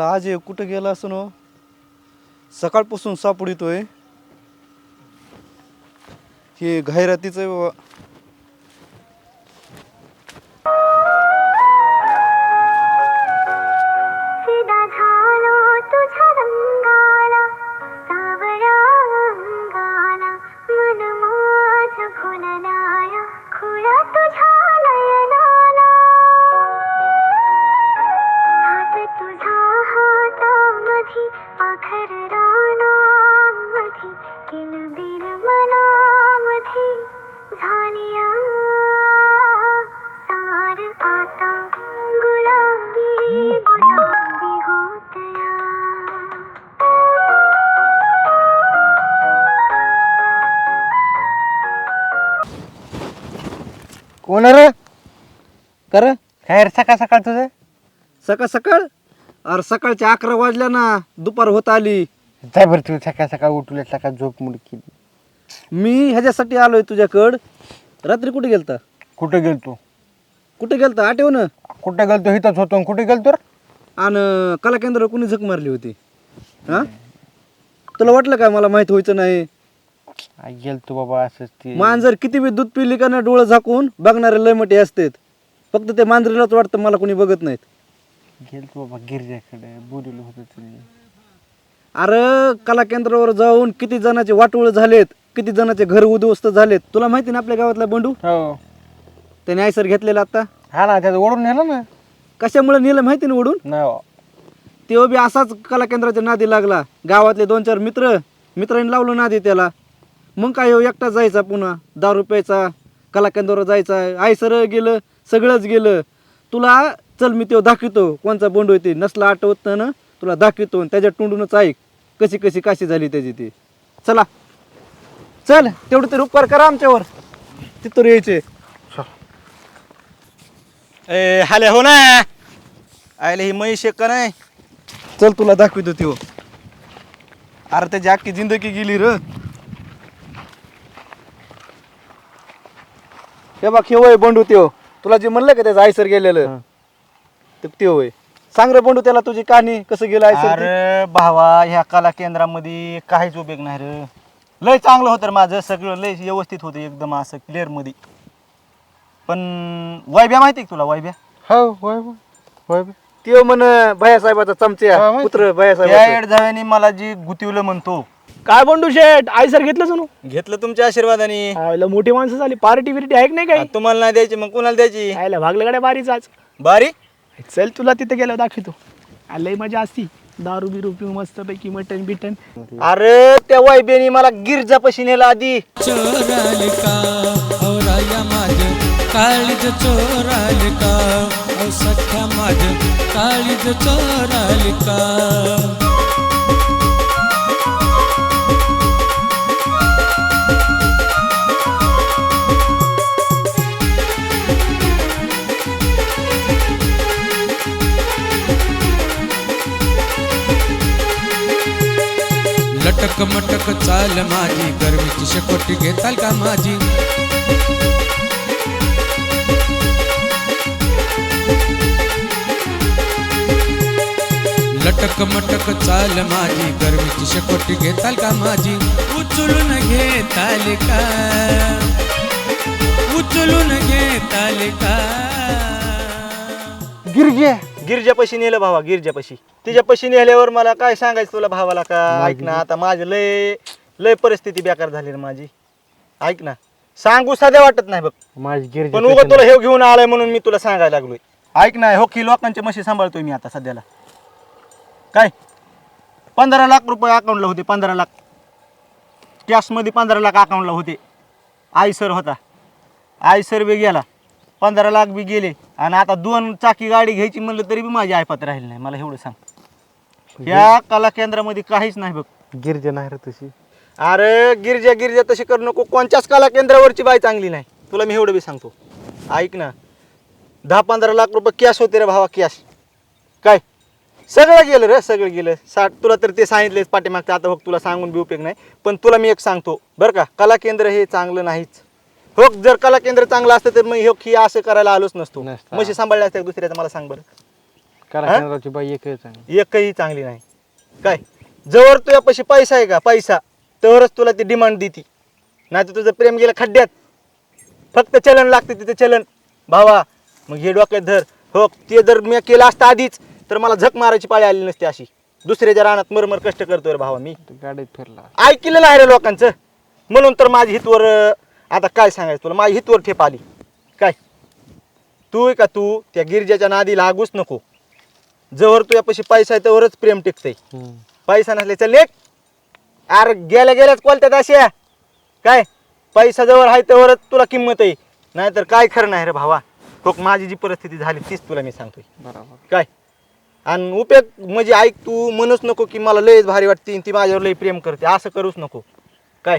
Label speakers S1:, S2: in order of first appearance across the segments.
S1: आयला आज कुठं गेला असं ना? सकाळपासून सापडितोय. हे घायरातीचं
S2: आता गुलाबी गुलाबी होतया.
S3: कोण रे?
S1: कर.
S3: काय रे सकाळ सकाळ तुझं?
S1: सकाळ सकाळ? अरे सकाळच्या अकरा वाजल्या ना दुपार होत आली.
S3: जाय बरं तू सकाळ सकाळ उठले सकाळ झोप मुड केली?
S1: मी ह्याच्यासाठी आलोय तुझ्याकड. रात्री कुठे गेलता?
S3: कुठं गेलतो?
S1: कुठे गेलता? आठव ना
S3: कुठं गेलतो इथंच होतो आणि कुठे गेलतो रे?
S1: आणि कला केंद्रावर कोणी झक मारली होती? हा? तुला वाटलं का मला माहीत व्हायचं नाही?
S3: आई गेलतो बाबा असंच ते.
S1: मांजर किती बी दूध पिली का ना डोळं झाकून बघणारे लय मोठे असतात. फक्त ते मांजरीलाच वाटतं मला कोणी बघत नाहीत.
S3: गेलतो बाबा गिरजाकडे बोललो होतो
S1: अरे कला केंद्रावर जाऊन किती जणांचे वाटोळ झालेत किती जणांचे घर उद्ध्वस्त झालेत. तुला माहिती ना आपल्या गावातला बंडू?
S3: हो.
S1: त्याने आयसर घेतलेला आता?
S3: हा ना त्याचं ओढून नेलं ना.
S1: कशामुळे नेलं माहिती ना ओढून?
S3: नाही हो.
S1: तेव्हा बी असाच कला केंद्राच्या नादी लागला. गावातले दोन चार मित्र मित्रांनी लावलं नादी त्याला. मग काय हो एकटाच जायचा पुन्हा दारू प्यायचा कला केंद्रावर जायचा. आयसर गेलं सगळंच गेलं. तुला चल मी तो दाखवतो कोणचा बंडू येते नसला आठवत ना तुला दाखवतो आणि त्याच्या तोंडूनच ऐक कशी कशी काशी झाली त्याची ती. चला. चल तेवढं तरी उपकार करा आमच्यावर. तिथं यायचे.
S4: ए हाले हो ना. आयले ही म्हैस आहे का नाही.
S1: चल तुला दाखवतो त्यो. अरे त्याची अख्खी जिंदगी गेली र. हे बघ हे बंडू त्यो. तुला जे म्हणलं का त्याचं आयसर गेलेलं? ते त्यो वय. सांग रे बंडू त्याला तुझी कहाणी कसं गेलं आयसर ते?
S4: अरे भावा ह्या कला केंद्रामध्ये काहीच उपयोग नाही रे. लय चांगलं होतं रे माझं. सगळं लय व्यवस्थित होतं एकदम असं क्लिअरमध्ये. पण वैब्या माहिती का तुला वैब्या
S3: हो होय होय. होय बे.
S1: त्यो म्हण भैयासाहेबाचा
S3: हा,
S1: चमच्या
S3: माहिती.
S1: पुत्र
S4: त्या
S1: भैयासाहेब
S4: एडझाव्याने मला जी गुतिवलं म्हणतो.
S5: काय बंडू शेट आई सर घेतलं जणू
S4: घेतलं तुमच्या आशीर्वादाने.
S5: आयला मोठी माणसं झाली. पार्टी बिर्टी आहे की नाही काही?
S4: तुम्हाला नाही द्यायची मग कुणाला द्यायची?
S5: आयला भागलं गाड्या बारीच आज.
S4: बारी?
S5: चल तुला तिथे गेलो दाखवतो. आलंय मजा असती. दारू बिरू पिऊ मस्त पैकी मटन बिटन
S4: अरे त्या वैब्याने मला गिरजापाशी नेला आधी.
S6: काळीज चोराल का? सख्या माझ काळीज चोरालिका लटक मटक चाल माझी गरमीची शकोटी घेताल का माझी? लटक मटक चाल माझी. गरमीची शेकोटी घेताल का माझी? उचलून घेताल का? उचलून घेताल का?
S3: गिरजे.
S4: गिरजापाशी नेलं भावा गिरजापाशी. तिच्यापाशी नेल्यावर मला काय सांगायचं तुला भावाला का? ऐक ना आता माझं लय लय परिस्थिती बेकार झाली रे माझी. ऐक ना सांगू साध्या वाटत नाही बघ.
S3: माझी गिरजे
S4: पण उगा तुला हे घेऊन आलाय म्हणून मी तुला सांगायला लागलोय. ऐक ना हो की लोकांच्या म्हशी सांभाळतोय मी आता सध्याला. काय? पंधरा लाख रुपये अकाउंटला होते पंधरा लाख. कॅशमध्ये पंधरा लाख अकाउंटला होते. आयसर होता. आयसर बी गेला. पंधरा लाख बी गेले. आणि आता दोन चाकी गाडी घ्यायची म्हणलं तरी बी माझी ऐपत राहिली नाही. मला एवढं सांग. या कला केंद्रामध्ये काहीच नाही बघ.
S3: गिरजे नाही रे तशी.
S4: अरे गिरजा गिरजा तशी करू नको. कोणत्याच कला केंद्रावरची बाई चांगली नाही. तुला मी एवढं बी सांगतो. ऐक ना. दहा पंधरा लाख रुपये कॅश होते रे भावा कॅश काय? सगळं गेलं रे सगळं गेलं. साठ तुला तर ते सांगितलेच पाठीमागचं आता हो तुला सांगून बी उपयोग नाही. पण तुला मी एक सांगतो बरं का? कला केंद्र हे चांगलं नाहीच. हो जर कला केंद्र चांगलं असतं तर मग हो ही असं करायला आलोच नसतो.
S3: नसतं.
S4: म्हशी सांभाळल्या असत्या दुसऱ्याचं? मला सांग बरं. हा?
S3: केंद्राची बाई आहे
S4: एकही चांगली नाही. काय? जवळ तुझ्यापाशी पैसा आहे का? पैसा. तरच तुला ती डिमांड देती. नाही तर तुझं प्रेम गेलं खड्ड्यात. फक्त चलन लागते तिथे चलन. भावा मग हे डोक्यात धर. हो ते जर मी केलं असतं आधीच तर मला झक मारायची पाळी आली नसती अशी. दुसऱ्याच्या रानात मरमर कष्ट करतोय रे भावा मी.
S3: गाडीत फिरला.
S4: ऐकलेलं आहे रे लोकांचं. म्हणून तर माझी हितवर अं, आता काय सांगायचं तुला? माझी हितवर ठेप आली. काय? तू आहे का तू? त्या गिरजाच्या नादी लागूच नको. जवळ तुझ्यापाशी पैसा आहे त्यावरच प्रेम टिकतंय. पैसा नसल्याचा लेख अरे गेल्या गेल्याच कोलत्यात अशा. काय? पैसा जवळ आहे त्यावरच तुला किंमत आहे. नाहीतर काय खरं नाही रे भावा. तो माझी जी परिस्थिती झाली तीच तुला मी सांगतोय.
S3: बरोबर.
S4: काय? आणि उपयोग म्हणजे ऐक तू म्हणूच नको की मला लयच भारी वाटते आणि ती माझ्यावर लय प्रेम करते. असं करूच नको. काय?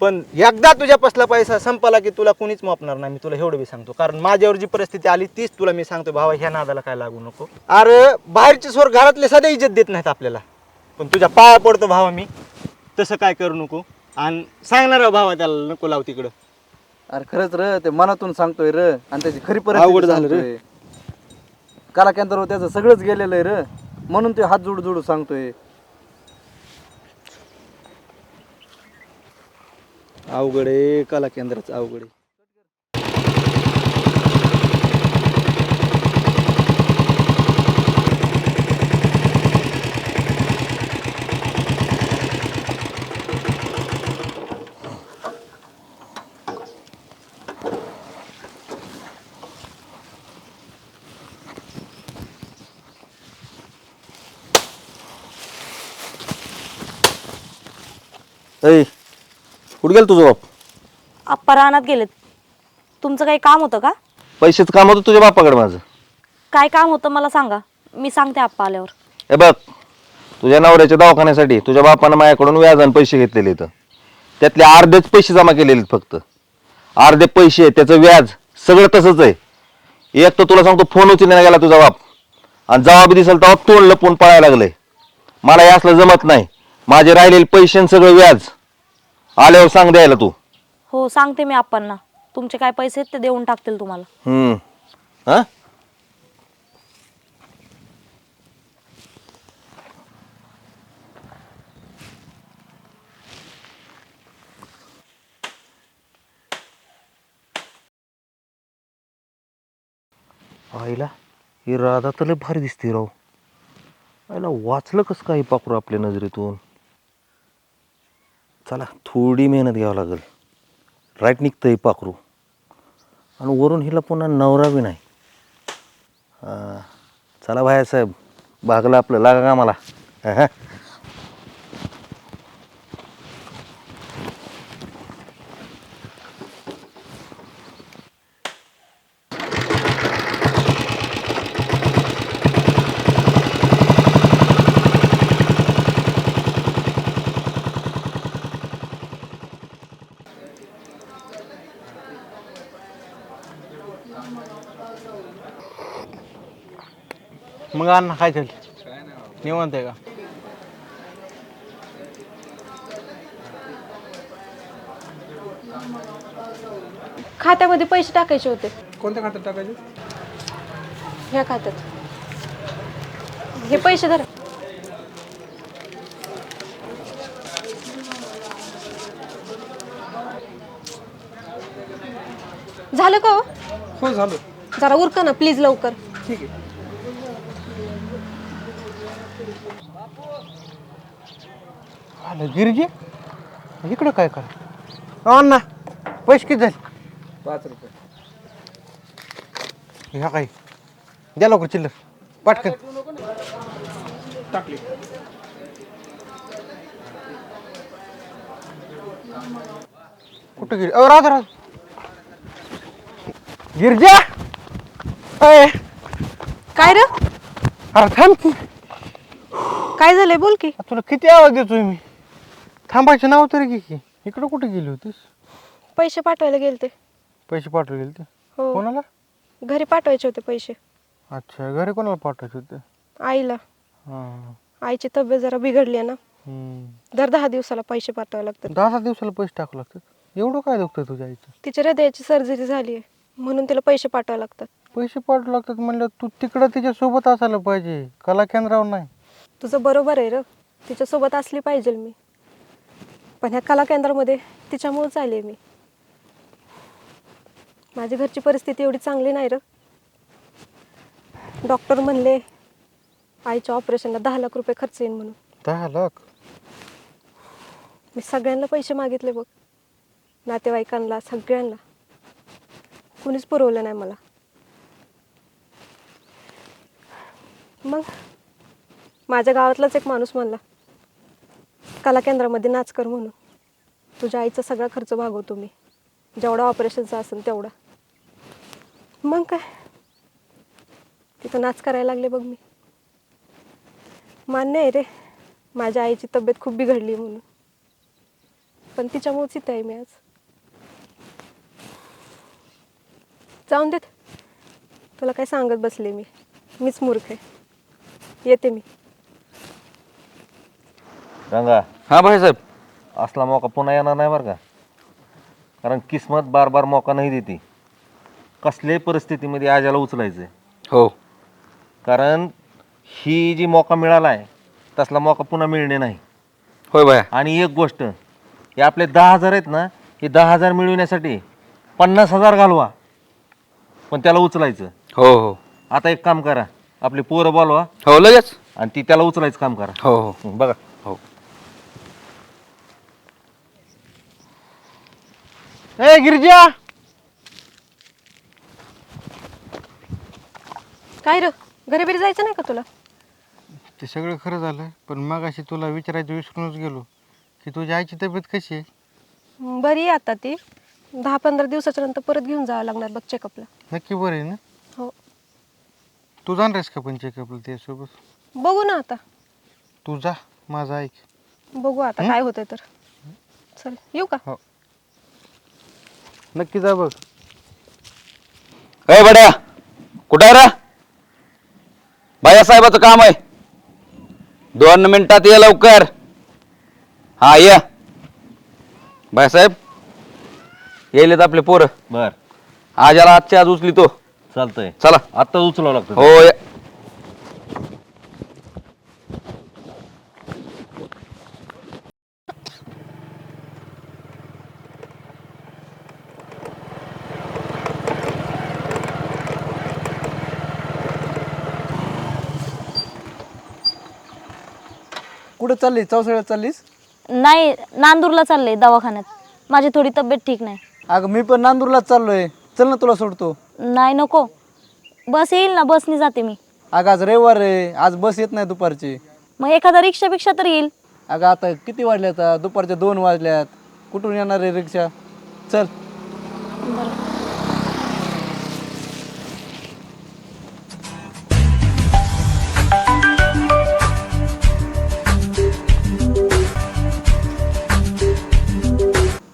S4: पण एकदा तुझ्यापासला पैसा संपला की तुला कोणीच मापणार नाही. मी तुला एवढं बी सांगतो. कारण माझ्यावर जी परिस्थिती आली तीच तुला मी सांगतो भावा ह्या नादाला काय लागू नको. अरे बाहेरचे स्वर घरातले सध्या इज्जत देत नाहीत आपल्याला. पण तुझ्या पाया पडतो भावा मी. तसं काय करू नको. आणि सांगणार भावा त्याला नको लाव तिकडं.
S1: अरे खरंच र ते मनातून सांगतोय र. आणि त्याची खरी
S4: अवघड
S1: परिस्थिती
S4: झालं रे.
S1: सांगतोय. कलाकेंद्र त्याचं सगळंच गेलेलं आहे र. म्हणून ते हात जोडू जोडू सांगतोय. अवघड आहे कला केंद्राचं अवघड आहे.
S7: कुठे गेलं तुझं बाप?
S8: आप्पा रानात गेलेत. तुमचं काही काम होतं का?
S7: पैसेच काम होतं तुझ्या बापाकडे माझं.
S8: काय काम होतं मला सांगा. मी सांगते आप्पा आल्यावर.
S7: हे बघ तुझ्या नवऱ्याच्या दवाखान्यासाठी तुझ्या बापानं माझ्याकडून व्याजाने पैसे घेतलेले इथं. त्यातले अर्धेच पैसे जमा केलेले आहेत फक्त. अर्धे पैसे त्याचं व्याज सगळं तसंच आहे. एक तर तुला सांगतो फोन उचलण्याला गेला तुझा बाप. आणि जबाब दिसेल तेव्हा तोंड लपून पळायला लागलंय. मला हे असलं जमत नाही. माझे राहिलेले पैसे आणि सगळं व्याज. आल्यावर सांग द्यायला तू.
S8: हो सांगते मी आप्पांना तुमचे काय पैसे आहेत ते देऊन टाकतील तुम्हाला.
S7: हम्म. हा? आईला ही राधा तर लय भारी दिसते राव. आईला वाचलं कसं काही पाखरू आपल्या नजरेतून? चला थोडी मेहनत घ्यावं लागेल. राईट निघतं पाखरू. आणि वरून हिला पुन्हा नवरा बी नाही. चला भाया साहेब भागला आपलं लागा का
S3: मग अण्णा काय झालं निवांत आहे का?
S9: खात्यामध्ये पैसे टाकायचे होते.
S5: कोणत्या खात्यात टाकायचे?
S9: ह्या खात्यात. हे पैसे धरा. झालं का हो?
S5: हो झालं.
S9: जरा उरका ना प्लीज लवकर.
S5: ठीक आहे.
S3: आलं गिरजे इकडं काय कर? अण्णा पैसे किती झाले?
S5: पाच रुपये.
S3: ह्या काय? द्या लवकर चिल्लर. पटकन.
S5: टाकले.
S3: कुठं गिर अ राधा राधा. गिरजा! अय!
S9: काय रे?
S3: अरे थांब की.
S9: काय झालंय? बोल की.
S3: तुला किती आवाज देतोय मी? थांबायचं नाव तरी घे की. इकडं कुठं गेली होतीस?
S9: पैसे पाठवायला गेले ते
S3: पैसे पाठवले गेले ते
S9: हो.
S3: कोणाला?
S9: घरी पाठवायचे होते पैसे.
S3: अच्छा घरी कोणाला पाठवायचे होते?
S9: आईला.
S3: हां.
S9: आईची तब्येत जरा बिघडली आहे ना.
S3: हम्म.
S9: दर दहा दिवसाला पैसे पाठवावे लागतात.
S3: दहा दहा दिवसाला पैसे टाकू लागतात? एवढं काय दुखतंय तुझ्या आईचं?
S9: तिच्या हृदयाची सर्जरी झाली आहे म्हणून तिला पैसे पाठवावे लागतात.
S3: पैसे पाठवू लागतात म्हणलं तू तिकडं तिच्यासोबत असायला पाहिजे. कला केंद्रावर नाही.
S9: तुझं बरोबर आहे र. तिच्यासोबत असली पाहिजे मी. पण ह्या कला केंद्रामध्ये तिच्यामुळेच आले मी. माझ्या घरची परिस्थिती एवढी चांगली नाही र. डॉक्टर म्हणले आईच्या ऑपरेशनला दहा लाख रुपये खर्च येईल म्हणून.
S3: दहा लाख?
S9: मी सगळ्यांना पैसे मागितले बघ. नातेवाईकांना सगळ्यांना. कुणीच पुरवलं नाही मला. मग? माझ्या गावातलाच एक माणूस म्हणला कला केंद्रामध्ये नाच कर म्हणून. तुझ्या आईचा सगळा खर्च भागवतो मी. जेवढा ऑपरेशनचा असेल तेवढा. मग काय? तिथं नाच करायला लागले बघ मी. मान्य आहे रे माझ्या आईची तब्येत खूप बिघडली म्हणून. पण तिच्यामुळेच इथं आहे मी आज. जाऊन देत. तुला काय सांगत बसले मी? मीच मूर्ख आहे. येते मी.
S7: गंगा.
S10: हा भाईसाहेब
S7: असला मौका पुन्हा येणार नाही बरं का? कारण किस्मत बार बार मौका नाही देते. कसल्याही परिस्थितीमध्ये आजाला उचलायचं आहे
S10: हो.
S7: कारण ही जी मौका मिळाला आहे तसला मौका पुन्हा मिळणे नाही.
S10: होय बाया.
S7: आणि एक गोष्ट हे आपले दहा हजार आहेत ना हे दहा हजार मिळविण्यासाठी पन्नास हजार घालवा. पण त्याला उचलायचं.
S10: हो हो.
S7: आता एक काम करा. आपली पोरं बोलवा.
S10: हो लगेच.
S7: आणि ती त्याला उचलायचं काम करा.
S10: हो हो.
S7: हं, बघा.
S10: हो.
S3: ए गिरिजा!
S9: काय र? घरी बिरी जायचं नाही का तुला?
S3: ते सगळं खरं झालं पण मग अशी तुला विचारायचं विसरूनच गेलो. की तुझ्या आईची तब्येत कशी आहे?
S9: हं, बरी आहे आता ती. दहा पंधरा दिवसाच्या नंतर परत घेऊन जावं लागणार बघ चेकअपला
S3: नक्की बरं आहे ना?
S9: हो.
S3: तू जाणार आहेस का पण चेकअपला त्यासोबत?
S9: बघू ना आता.
S3: तू जा माझं ऐक.
S9: बघू आता काय होतंय तर. चल येऊ का?
S3: नक्की जा बघ.
S10: ए बड्या कुठं आहे रा? साहेबाचं काम आहे. दोन मिनिटात ये लवकर. हा या. साहेब येलेत आपले पोरं.
S7: बर.
S10: आज याला आजच्या आज उचली तो.
S7: चालतंय.
S10: चला.
S7: आत्ता उचलावं लागतं
S10: हो या.
S1: कुठं चालली चौसाळ्यात चाललीस?
S8: नाही नांदूरला चालले दवाखान्यात. माझी थोडी तब्येत ठीक नाही.
S1: अगं मी पण नांदूरलाच चाललोय. चल ना तुला सोडतो.
S8: नाही नको. बस येईल ना बसनी जाते मी.
S1: अगं आज रविवार आहे. आज बस येत नाही दुपारची.
S8: मग एखादा रिक्षापेक्षा तर येईल.
S1: अगं आता किती वाजले आता दुपारच्या दोन वाजल्यात. कुठून येणार आहे रिक्षा? चल.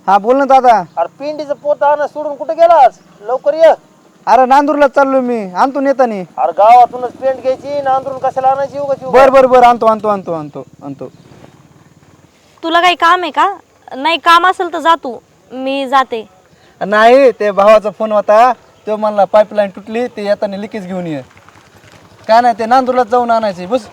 S1: हा बोल ना दादा.
S11: अरे पिंडीचं पोत आणा सोडून कुठे गेलास? लवकर ये.
S1: अरे नांदूरला चाललोय मी. आणतो नेतानी.
S11: अरे गावातूनच पेंट घ्यायची नांदरून कशाला आणायची? उगाच
S1: बर बर बर आणतो आणतो आणतो आणतो आणतो.
S8: तुला काही काम आहे का? नाही काम असेल तर जा तू. मी जाते.
S1: नाही ते भावाचा फोन होता. तो म्हणला पाईपलाईन तुटली ते येताना लिकेज घेऊन ये. काय नाही ते नांदूरलाच जाऊन आणायचे बस.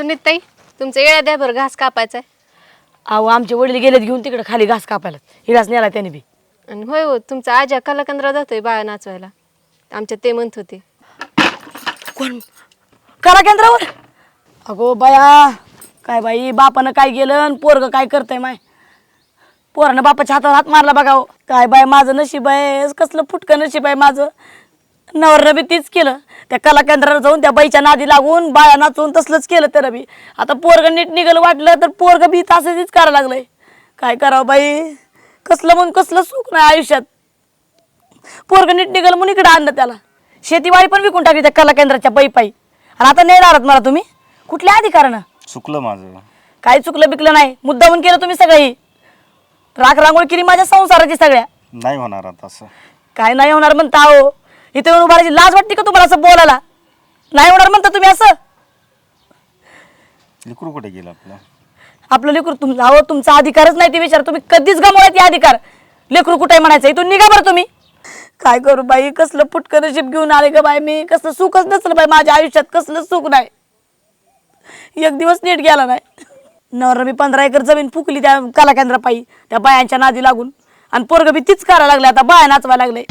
S5: सुनीताई तुमचं येळा द्या बरं घास कापायचा आहे
S12: अहो आमचे वडील गेलेत घेऊन तिकडे खाली घास कापायला. हिलाच नेला त्याने बी.
S5: आणि होय हो तुमचा आजा कलाकंद्रा जातोय बाळा नाचवायला. आमच्या ते म्हणत होते.
S12: कोण? करा केंद्रावर अगो बाया काय बाई बापानं काय गेलं आणि पोरग काय करतंय माय? पोरानं बापाच्या हातावर हात मारला बघा हो. काय बाय माझं नशीब आहे कसलं फुटकं नशीब आहे माझं. नवरनं बी तीच केलं. त्या कला केंद्रावर जाऊन त्या बाईच्या नादी लागून बाया नाचवून तसलंच केलं त्यानं बी. आता पोरग नीट निघालं वाटलं तर पोरग बी तसंच करायला लागलंय. काय करावं बाई? कसलं म्हणून कसलं सुख नाही आयुष्यात. पोरग नीट निघालं म्हणून इकडे आणलं त्याला. शेतीवाडी पण विकून टाकली त्या कला केंद्राच्या पायी पायी आणि आता नाही राहत मला तुम्ही? कुठल्या अधिकारानं?
S11: चुकलं माझं.
S12: काही चुकलं बिकलं नाही? मुद्दामून केलं तुम्ही सगळी राख रांगोळी केली माझ्या संसाराची सगळ्या.
S4: नाही होणार आता असं.
S12: काय नाही होणार म्हणता हो इथे येऊन उभारायची लाज वाटते का तुम्हाला असं बोलायला? नाही होणार म्हणता तुम्ही असं?
S4: लिकरू कुठे गेलं आपलं?
S12: आपलं लेकरू तुम अहो तुमचा अधिकारच नाही ते विचार. तुम्ही कधीच गमवत ते अधिकार. लेकरू कुठे म्हणायचं? इथून निघा बरं तुम्ही. काय करू बाई? कसलं फुटकं नशीब घेऊन आले का बाई मी? कसलं सुखच नसलं बाई माझ्या आयुष्यात. कसलं सुख नाही. एक दिवस नीट गेला नाही. नवर मी पंधरा एकर जमीन फुकली त्या कला केंद्रापायी त्या बायांच्या नादी लागून. आणि पोरग बी तीच करायला लागले आता बाया नाचवा लागले.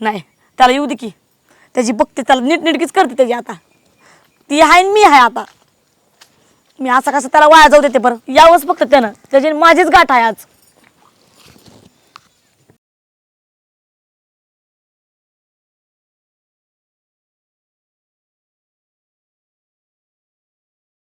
S12: नाही त्याला येऊ दे की. त्याची बघते त्याला नीटनीटकीच करते त्याची आता. ती आहे आणि मी आहे आता. मी असं कसं त्याला वाया जाऊ देते बरं. यावंच फक्त त्यानं. त्याची माझीच गाठ आहे आज.